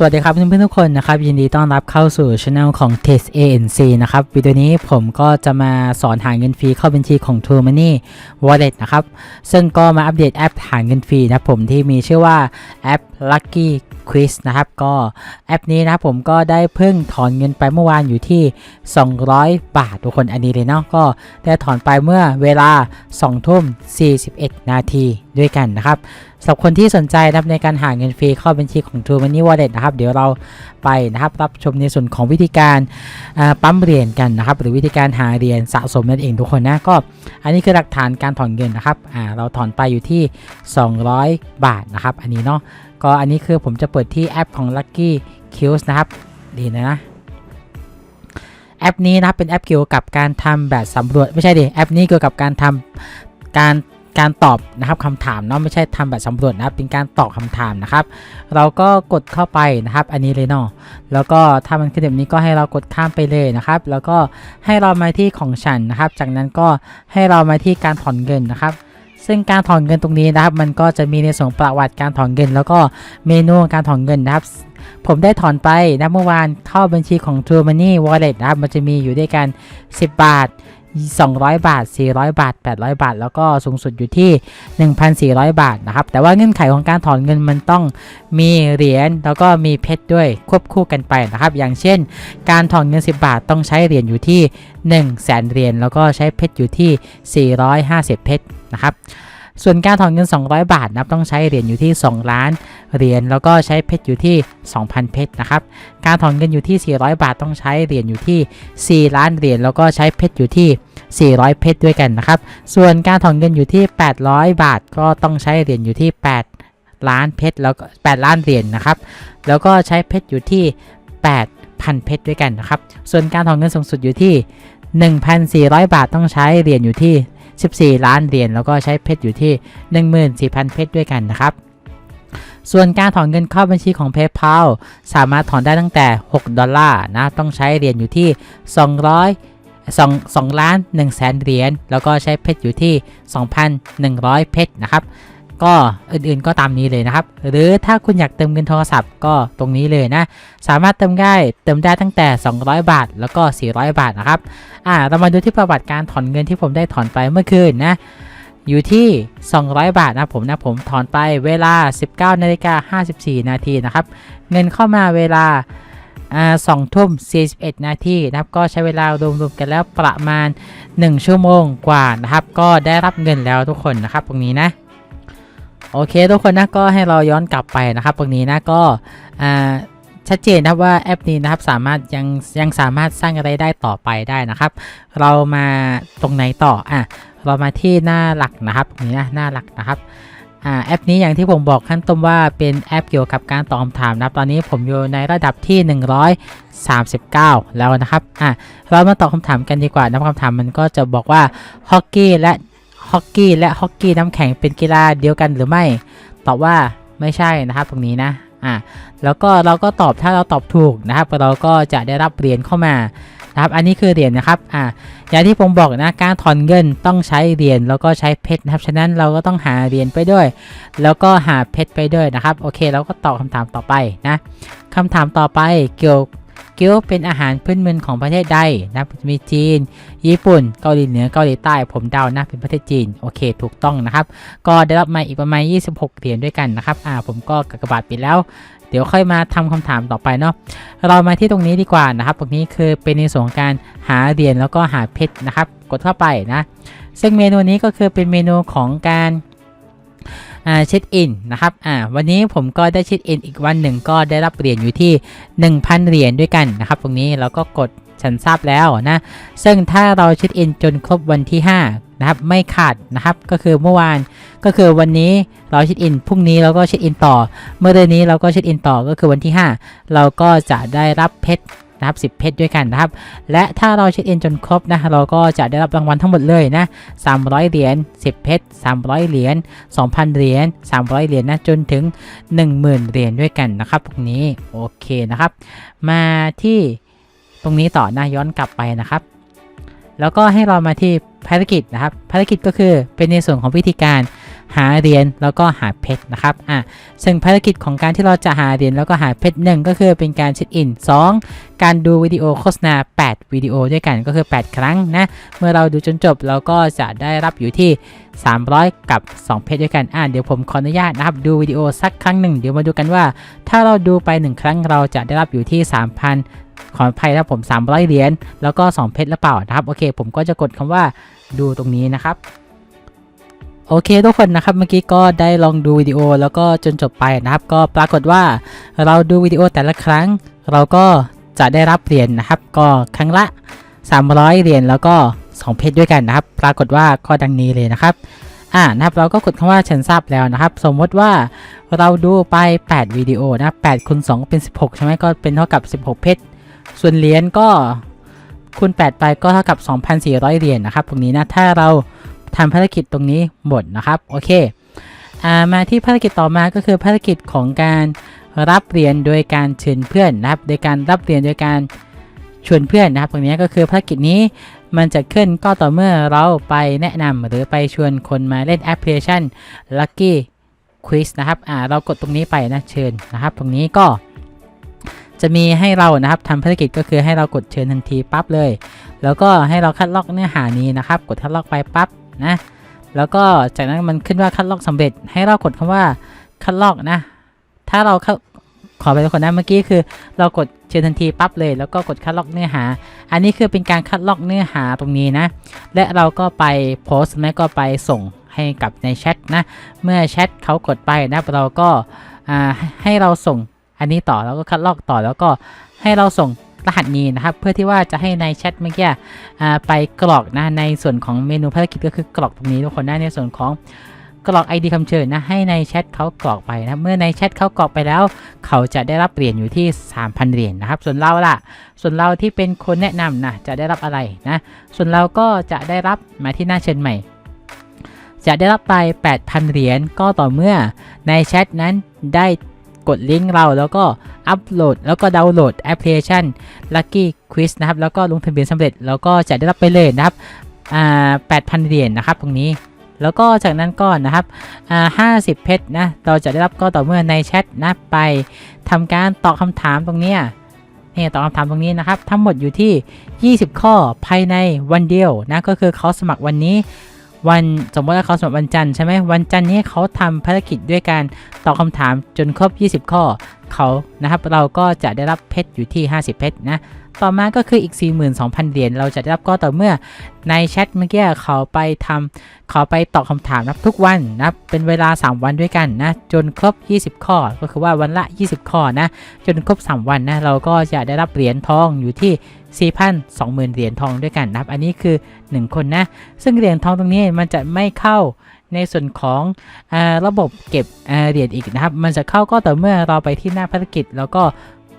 สวัสดีครับเพื่อนๆทุกคนนะครับ ยินดีต้อนรับเข้าสู่ช anel ของ Test ANC นะครับ วิดีโอนี้ผมก็จะมาสอนหาเงินฟรีเข้าบัญชีของ True Money Wallet นะครับ ซึ่งก็มาอัปเดตแอปหาเงินฟรีนะผมที่มีชื่อว่าแอป Lucky Quiz นะครับ ก็แอปนี้นะผมก็ได้เพิ่งถอนเงินไปเมื่อวานอยู่ที่ 200 บาททุกคนอันนี้เลยเนาะก็ได้ถอนไปเมื่อเวลา2ทุ่ม41 นาทีด้วยกันนะครับ สำหรับคนที่สนใจนะครับในการหาเงินฟรีเข้าบัญชีของ True Money Wallet นะครับ เดี๋ยวเราไปนะครับรับชมในส่วนของวิธีการปั๊มเหรียญกันนะครับ หรือวิธีการหาเหรียญสะสมนั่นเองทุกคนนะก็ อันนี้คือหลักฐานการถอนเงินนะครับเราถอนไปอยู่ที่ 200 บาทนะครับ อันนี้เนาะก็อันนี้คือผมจะเปิดที่แอปของ Lucky q s นะครับดีนะนะแอปนี้นะครับเป็นแอปเกี่ยวกับการทำแบบสำรวจไม่ใช่ดิแอปนี้เกี่ยวกับการทำการ การตอบนะครับคำถามเนาะไม่ใช่ทำแบบสำรวจนะครับเป็นการตอบคำถามนะครับ เราก็กดเข้าไปนะครับ อันนี้เลยเนาะแล้วก็ถ้ามันขึ้นแบบนี้ก็ให้เรากดข้ามไปเลยนะครับ แล้วก็ให้เรามาที่ของฉันนะครับ จากนั้นก็ให้เรามาที่การถอนเงินนะครับซึ่งการถอนเงินตรงนี้นะครับ มันก็จะมีในส่วนประวัติการถอนเงิน แล้วก็เมนูการถอนเงินนะครับ ผมได้ถอนไปนะเมื่อวานเข้าบัญชีของ True Money Wallet นะครับ มันจะมีอยู่ด้วยกัน 10 บาท 200 บาท 400 บาท 800 บาท แล้วก็สูงสุดอยู่ที่ 1,400 บาทนะครับ แต่ว่าเงื่อนไขของการถอนเงินมันต้องมีเหรียญแล้วก็มีเพชรด้วยควบคู่กันไปนะครับ อย่างเช่น การถอนเงิน 10 บาทต้องใช้เหรียญอยู่ที่ 1 0 0 0 0แสนเหรียญแล้วก็ใช้เพชรอยู่ที่ 450 เพชรนะครับ ส่วนการถอนเงิน 200 บาทนับต้องใช้เหรียญอยู่ที่ 2 ล้านเหรียญแล้วก็ใช้เพชรอยู่ที่ 2,000 เพชรนะครับการถอนเงินอยู่ที่ 400 บาทต้องใช้เหรียญอยู่ที่ 4 ล้านเหรียญแล้วก็ใช้เพชรอยู่ที่ 400 เพชรด้วยกันนะครับส่วนการถอนเงินอยู่ที่ 800 บาทก็ต้องใช้เหรียญอยู่ที่ 8 ล้านเพชรแล้วก็8ล้านเหรียญนะครับแล้วก็ใช้เพชรอยู่ที่ 8,000 เพชรด้วยกันนะครับส่วนการถอนเงินสูงสุดอยู่ที่ 1,400 บาทต้องใช้เหรียญอยู่ที่ 14 ล้านเหรียญแล้วก็ใช้เพชรอยู่ที่ 14,000 เพชรด้วยกันนะครับส่วนการถอนเงินเข้าบัญชีของ PayPal สามารถถอนได้ตั้งแต่ 6 ดอลลาร์นะ ต้องใช้เหรียญอยู่ที่ 200 2 2ล้าน1แสนเหรียญ แล้วก็ใช้เพชรอยู่ที่ 2,100 เพชรนะครับ ก็อื่นๆก็ตามนี้เลยนะครับ หรือถ้าคุณอยากเติมเงินโทรศัพท์ก็ตรงนี้เลยนะ สามารถเติมได้เติมได้ตั้งแต่ 200 บาท แล้วก็ 400 บาทนะครับอ่าเรามาดูที่ประวัติการถอนเงินที่ผมได้ถอนไปเมื่อคืนนะอยู่ที่ 200 บาทนะผมนะผมถอนไปเวลา 19นาฬิกา54 นาทีนะครับ เงินเข้ามาเวลาสอ่า2ทุ่ม41 นาทีนะครับก็ใช้เวลารวมๆกันแล้วประมาณ 1 ชั่วโมงกว่านะครับ ก็ได้รับเงินแล้วทุกคนนะครับตรงนี้นะ โอเคทุกคนนะก็ให้เราย้อนกลับไปนะครับ ตรงนี้นะก็ชัดเจนนะครับว่าแอปนี้นะครับสามารถยังยังสามารถสร้างอะไรายได้ต่อไปได้นะครับ เรามาตรงไหนต่ออะเรามาที่หน้าหลักนะครับตรงนี้นะหน้าหลักนะครับอแอปนี้อย่างที่ผมบอกขั้นต้นว่าเป็นแอปเกี่ยวกับการตอบคำถามนะครับ ตอนนี้ผมอยู่ในระดับที่ 139 แล้วนะครับอะเรามาตอบคำถามกันดีกว่านะคำถามมันก็จะบอกว่าฮอกกี้และ ฮอกกี้และฮอกกี้น้ำแข็งเป็นกีฬาเดียวกันหรือไม่ ตอบว่าไม่ใช่นะครับตรงนี้นะอะแล้วก็เราก็ตอบถ้าเราตอบถูกนะครับ เราก็จะได้รับเหรียญเข้ามานะครับอันนี้คือเหรียญนะครับอ่าอย่างที่ผมบอกนะการถอนเงินต้องใช้เหรียญแล้วก็ใช้เพชรนะครับฉะนั้นเราก็ต้องหาเหรียญไปด้วย แล้วก็หาเพชรไปด้วยนะครับโอเคเราก็ตอบคำถามต่อไปนะคำถามต่อไปเกี่ยว เกี๊ยวเป็นอาหารพื้นเมืองของประเทศใดนะมีจีน ญี่ปุ่น เกาหลีเหนือ เกาหลีใต้ ผมเดานะเป็นประเทศจีน โอเค ถูกต้องนะครับ ก็ได้รับมาอีกประมาณ 26 เหรียญด้วยกันนะครับ อ่า ผมก็กากบาทไปแล้ว เดี๋ยวค่อยมาทำคำถามต่อไปเนาะ เรามาที่ตรงนี้ดีกว่านะครับ ตรงนี้คือเป็นในส่วนการหาเหรียญแล้วก็หาเพชรนะครับ กดเข้าไปนะ ซึ่งเมนูนี้ก็คือเป็นเมนูของการ เช็คอินนะครับอ่าวันนี้ผมก็ได้เช็คอินอีกวันหนึ่งก็ได้รับเหรียญอยู่ที่ 1,000 เหรียญด้วยกันนะครับตรงนี้เราก็กดฉันทราบแล้วนะ ซึ่งถ้าเราเช็คอินจนครบวันที่ 5 นะครับ ไม่ขาดนะครับ ก็คือเมื่อวานก็คือวันนี้เราเช็คอินพรุ่งนี้เราก็เช็คอินต่อ เมื่อเดือนนี้เราก็เช็คอินต่อก็คือวันที่ 5 เราก็จะได้รับเพชร นะครับ 10 เพชรด้วยกันนะครับ และถ้าเราเช็คอินจนครบนะ เราก็จะได้รับรางวัลทั้งหมดเลยนะ 300 เหรียญ 10 เพชร 300 เหรียญ 2,000 เหรียญ 300 เหรียญนะ จนถึง 10,000 เหรียญด้วยกันนะครับตรงนี้ โอเคนะครับ มาที่ตรงนี้ต่อนะย้อนกลับไปนะครับ แล้วก็ให้เรามาที่ภารกิจนะครับ ภารกิจก็คือเป็นในส่วนของวิธีการ หาเหรียญแล้วก็หาเพชรนะครับอะซึ่งภารกิจของการที่เราจะหาเหรียญแล้วก็หาเพชรหนึ่งก็คือเป็นการเช็คอิน 2 การดูวิดีโอโฆษณา 8 วิดีโอด้วยกันก็คือ 8 ครั้งนะ เมื่อเราดูจนจบเราก็จะได้รับอยู่ที่ 300 กับ 2 เพชรด้วยกันอะเดี๋ยวผมขออนุญาตนะครับดูวิดีโอสักครั้งหนึ่งเดี๋ยวมาดูกันว่า ถ้าเราดูไป 1 ครั้งเราจะได้รับอยู่ที่ 3,000ขออภัยนะผม 300 เหรียญแล้วก็ 2 เพชรหรือเปล่านะครับ โอเค ผมก็จะกดคำว่าดูตรงนี้นะครับ โอเคทุกคนนะครับเมื่อกี้ก็ได้ลองดูวิดีโอแล้วก็จนจบไปนะครับ ก็ปรากฏว่าเราดูวิดีโอแต่ละครั้ง เราก็จะได้รับเหรียญนะครับ ก็ครั้งละ 300 เหรียญแล้วก็ 2 เพชรด้วยกันนะครับ ปรากฏว่าก็ดังนี้เลยนะครับอ่านะครับเราก็กดคำว่าฉันทราบแล้วนะครับ สมมติว่าเราดูไป 8 วิดีโอนะ8คูณ2เป็น 16 ใช่ไหมก็เป็นเท่ากับ 16 เพชรส่วนเหรียญก็คูณ8ไปก็เท่ากับ 2,400 เหรียญนะครับตรงนี้นะถ้าเรา ทำภารกิจตรงนี้หมดนะครับโอเคอามาที่ภารกิจต่อมาก็คือภารกิจของการรับเหรียญโดยการเชิญเพื่อนนะครับ โดยการรับเหรียญโดยการชวนเพื่อนนะครับ ตรงนี้ก็คือภารกิจนี้มันจะขึ้นก็ต่อเมื่อเราไปแนะนำหรือไปชวนคนมาเล่นแอปพลิเคชัน Lucky Quiz นะครับอ่าเรากดตรงนี้ไปนะเชิญนะครับ ตรงนี้ก็จะมีให้เรานะครับทำภารกิจก็คือให้เรากดเชิญทันทีปั๊บเลย แล้วก็ให้เราคัดลอกเนื้อหานี้นะครับ กดคัดลอกไปปั๊บ นะ แล้วก็จากนั้นมันขึ้นว่าคัดลอกสำเร็จ ให้เรากดคำว่าคัดลอกนะ ถ้าเราเข้าขอไปทุกคนนะเมื่อกี้คือ เรากดเชิญทันทีปั๊บเลย แล้วก็กดคัดลอกเนื้อหา อันนี้คือเป็นการคัดลอกเนื้อหาตรงนี้นะ และเราก็ไปโพสต์แล้วก็ไปส่งให้กับในแชทนะ เมื่อแชทเขากดไปนะเราก็ให้เราส่งอันนี้ต่อแล้วก็คัดลอกต่อแล้วก็ให้เราส่ง รหัสนี้นะครับ เพื่อที่ว่าจะให้ในแชทเมื่อกี้ไปกรอกนะในส่วนของเมนูภารกิจก็คือกรอกตรงนี้ทุกคนได้ในส่วนของกรอก ID คำเชิญนะให้ในแชทเขากรอกไปนะเมื่อในแชทเขากรอกไปแล้ว เขาจะได้รับเหรียญอยู่ที่ 3,000 เหรียญนะครับ ส่วนเราล่ะ ส่วนเราที่เป็นคนแนะนำนะจะได้รับอะไรนะ ส่วนเราก็จะได้รับมาที่หน้าเชิญใหม่ จะได้รับไป 8,000 เหรียญก็ต่อเมื่อในแชทนั้นได้ กดลิงก์เราแล้วก็อัปโหลด แล้วก็ดาวน์โหลดแอปพลิเคชัน Lucky Quiz นะครับ แล้วก็ลงทะเบียนสำเร็จ แล้วก็จะได้รับไปเลยนะครับอ่า8,000 เหรียญนะครับตรงนี้แล้วก็จากนั้นก็นะครับอ่า50เพชรนะ เราจะได้รับก็ต่อเมื่อในแชทนะไปทำการตอบคำถามตรงเนี้ยนี่ตอบคำถามตรงนี้นะครับ ทั้งหมดอยู่ที่ 20 ข้อภายในวันเดียวนะ ก็คือเขาสมัครวันนี้ วันสมมติว่าเขาสมัครวันจันทร์ใช่ไหมวันจันทร์นี้เขาทำภารกิจด้วยการตอบคำถามจนครบ 20 ข้อ เขานะครับ เราก็จะได้รับเพชรอยู่ที่ 50 เพชรนะ ต่อมาก็คืออีก 42,000 เหรียญ เราจะได้รับก็ต่อเมื่อในแชทเมื่อกี้เขาไปทำเขาไปตอบคำถามนับทุกวันนับเป็นเวลา 3 วันด้วยกันนะ จนครบ 20 ข้อ ก็คือว่าวันละ 20 ข้อนะ จนครบ 3 วันนะ เราก็จะได้รับเหรียญทองอยู่ที่4,20,000 เหรียญทองด้วยกันนับอันนี้คือ 1 คนนะ ซึ่งเหรียญทองตรงนี้มันจะไม่เข้า ในส่วนของอระบบเก็บเหรียญอีกนะครับ มันจะเข้าก็ต่อเมื่อเราไปที่หน้าภารกิจ แล้วก็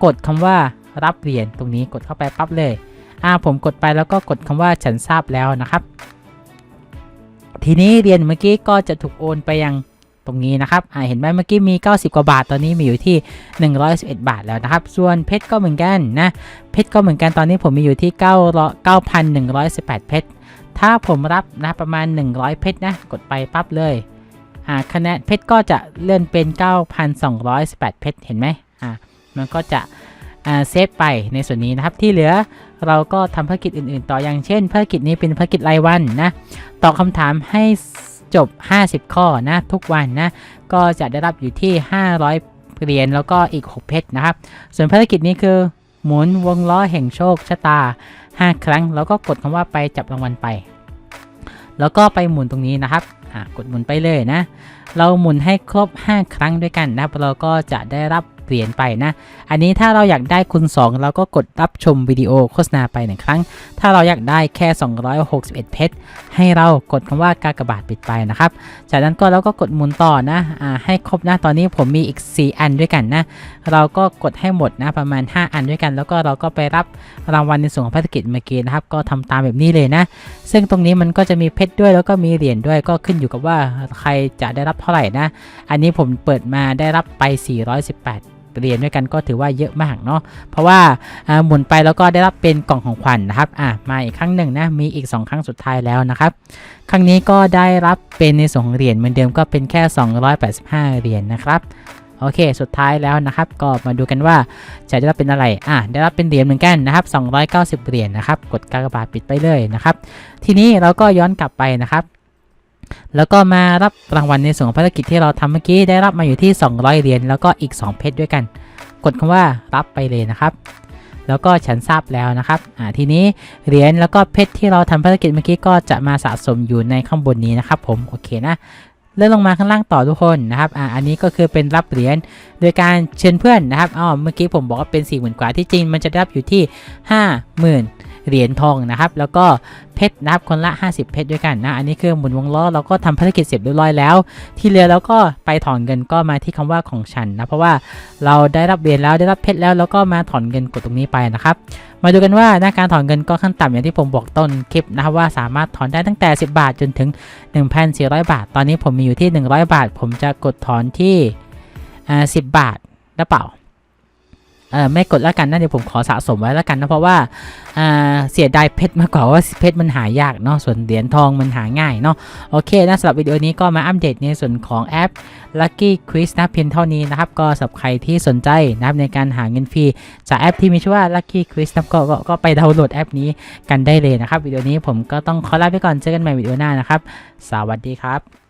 กดคำว่ารับเหรียญตรงนี้กดเข้าไปปั๊บเลยอ่าผมกดไปแล้วก็กดคำว่าฉันทราบแล้วนะครับ ทีนี้เหรียญเมื่อกี้ก็จะถูกโอนไปยังตรงนี้นะครับอ่าเห็นไหมเมื่อกี้มี 90 กว่าบาท ตอนนี้มีอยู่ที่ 111 บาทแล้วนะครับ ส่วนเพชรก็เหมือนกันนะ เพชรก็เหมือนกัน ตอนนี้ผมมีอยู่ที่9 9,118 เพชร ถ้าผมรับนะประมาณ 100 เพชรนะ กดไปปั๊บเลยอ่าคะแนนเพชรก็จะเลื่อนเป็น 9,218 เพชรเห็นไหมอ่ามันก็จะอ่าเซฟไปในส่วนนี้นะครับที่เหลือเราก็ทำภารกิจอื่นๆ ต่ออย่างเช่นภารกิจนี้เป็นภารกิจรายวันนะตอบคำถามให้จบ 50 ข้อนะทุกวันนะก็จะได้รับอยู่ที่ 500เหรียญแล้วก็อีก 6 เพชรนะครับ ส่วนภารกิจนี้คือ หมุนวงล้อแห่งโชคชะตา 5 ครั้ง แล้วก็กดคำว่าไปจับรางวัลไป แล้วก็ไปหมุนตรงนี้นะครับอะกดหมุนไปเลยนะ เราหมุนให้ครบ 5 ครั้งด้วยกันนะครับเราก็จะได้รับ เหรียญไปนะ อันนี้ถ้าเราอยากได้คูณ2เราก็กดรับชมวิดีโอโฆษณาไปหนึ่งครั้ง ถ้าเราอยากได้แค่ 261 เพชรให้เรากดคำว่ากากบาทปิดไปนะครับ จากนั้นก็เราก็กดหมุนต่อนะอ่าให้ครบนะตอนนี้ผมมีอีก 4 อันด้วยกันนะ เราก็กดให้หมดนะประมาณ 5 อันด้วยกัน แล้วก็เราก็ไปรับรางวัลในส่วนของภารกิจเมื่อกี้นะครับ ก็ทำตามแบบนี้เลยนะ ซึ่งตรงนี้มันก็จะมีเพชรด้วยแล้วก็มีเหรียญด้วยก็ขึ้นอยู่กับว่าใครจะได้รับเท่าไหร่นะ อันนี้ผมเปิดมาได้รับไป 418 เหรียญด้วยกันก็ถือว่าเยอะมากเนาะเพราะว่าหมุนไปแล้วก็ได้รับเป็นกล่องของขวัญนะครับอะมาอีกครั้งหนึ่งนะมีอีก 2 ครั้งสุดท้ายแล้วนะครับครั้งนี้ก็ได้รับเป็นในส่วนของเหรียญเหมือนเดิมก็เป็นแค่ 285 เหรียญนะครับโอเค สุดท้ายแล้วนะครับ ก็มาดูกันว่าจะได้รับเป็นอะไร อะได้รับเป็นเหรียญเหมือนกันนะครับ290 เหรียญนะครับ กดกากบาทปิดไปเลยนะครับ ทีนี้เราก็ย้อนกลับไปนะครับ แล้วก็มารับรางวัลในส่วนของภารกิจที่เราทำเมื่อกี้ได้รับมาอยู่ที่ 200 เหรียญแล้วก็อีก 2 เพชรด้วยกัน กดคำว่ารับไปเลยนะครับ แล้วก็ฉันทราบแล้วนะครับอ่าทีนี้เหรียญแล้วก็เพชรที่เราทำภารกิจเมื่อกี้ก็จะมาสะสมอยู่ในข้างบนนี้นะครับ ผมโอเคนะเลื่อนลงมาข้างล่างต่อทุกคนนะครับอ่าอันนี้ก็คือเป็นรับเหรียญโดยการเชิญเพื่อนนะครับอ๋อเมื่อกี้ผมบอกว่าเป็น4 0,000กว่าที่จริงมันจะได้รับอยู่ที่ 50,000 เหรียญทองนะครับ แล้วก็เพชรนับคนละ 50 เพชรด้วยกันนะ อันนี้คือหมุนวงล้อเราก็ทำภารกิจเสร็จเรียบร้อยแล้ว ที่เหลือแล้วก็ไปถอนเงินก็มาที่คำว่าของฉันนะ เพราะว่าเราได้รับเหรียญแล้วได้รับเพชรแล้วแล้วก็มาถอนเงินกดตรงนี้ไปนะครับ มาดูกันว่าหน้าการถอนเงินก็ขั้นต่ำอย่างที่ผมบอกต้นคลิปนะครับว่าสามารถถอนได้ตั้งแต่ 10 บาทจนถึง 1,400 บาท ตอนนี้ผมมีอยู่ที่ 100 บาท ผมจะกดถอนที่10 บาทหรือเปล่า เออไม่กดแล้วกันนะเดี๋ยวผมขอสะสมไว้แล้วกันนะเพราะว่าอ่าเสียดายเพชรมากกว่าว่าเพชรมันหายากเนาะส่วนเหรียญทองมันหาง่ายเนาะโอเคนะสำหรับวิดีโอนี้ก็มาอัปเดตในส่วนของแอป Lucky Quiz นะเพียงเท่านี้นะครับ ก็สำหรับใครที่สนใจนะครับในการหาเงินฟรีจากแอปที่มีชื่อว่า Lucky Quiz นะกก็ก็ไปดาวน์โหลดแอปนี้กันได้เลยนะครับวิดีโอนี้ผมก็ต้องขอลาไปก่อนเจอกันใหม่วิดีโอหน้านะครับ สวัสดีครับ